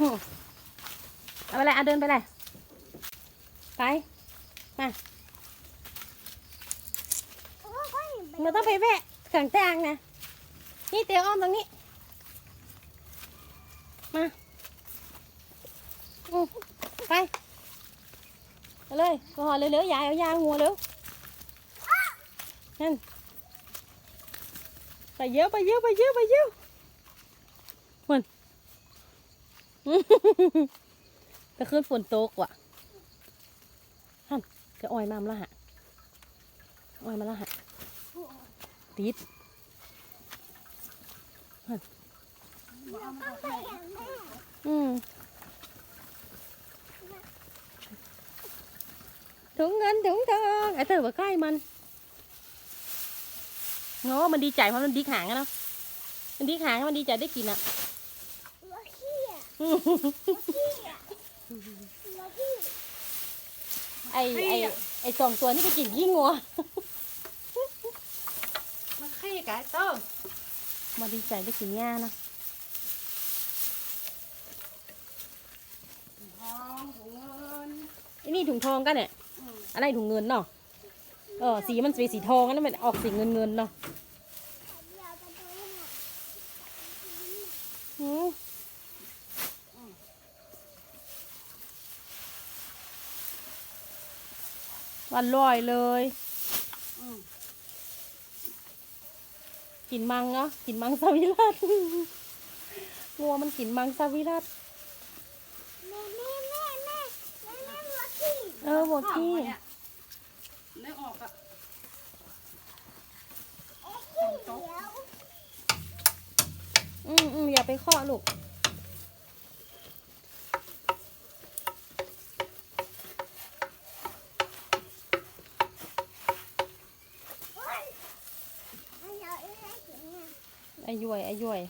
เอาไปเลยเอาเดินไปเลยไป มาเราต้องไปแวะกลางแตงนะ นี่เตียวอ้อมตรงนี้ มาไปเอาเลยพอเร็วๆยายเอายางงัวเร็ว นั่น ไปเยอะไปเยอะไปเยอะไปเยอะมัน ก็ขึ้นฝนตกว่ะฮันก็อ้อยมามละฮะอ้อยมาละฮะติดฮันอืมถุงเงินถุงทองไอ้เต๋อว่าใกล้มันโง่มันดีใจเพราะมันดีหางนะมันดีหางมันดีใจได้กินอะ ไอไอไอสองตัวนี่ไปกินขี้งัว มันขี้กายต้มมาดีใจได้กินหญ้านะทองถุงเงินไอ้นี่ถุงทองกันเนี่ย อะไรถุงเงินเนาะ เออสีมันเป็นสีทองอันนั้นมันออกสีเงินเงินๆเนาะอืม วันลอยเลยอืมกินมังเนาะกินมังสวิรัตงัวมันกินมังสวิรัตเออหมดที่เนี่ยนึกออกอะอืมอืมอย่าไปเคาะลูก ไอ้ย่วยไอ้ย่วย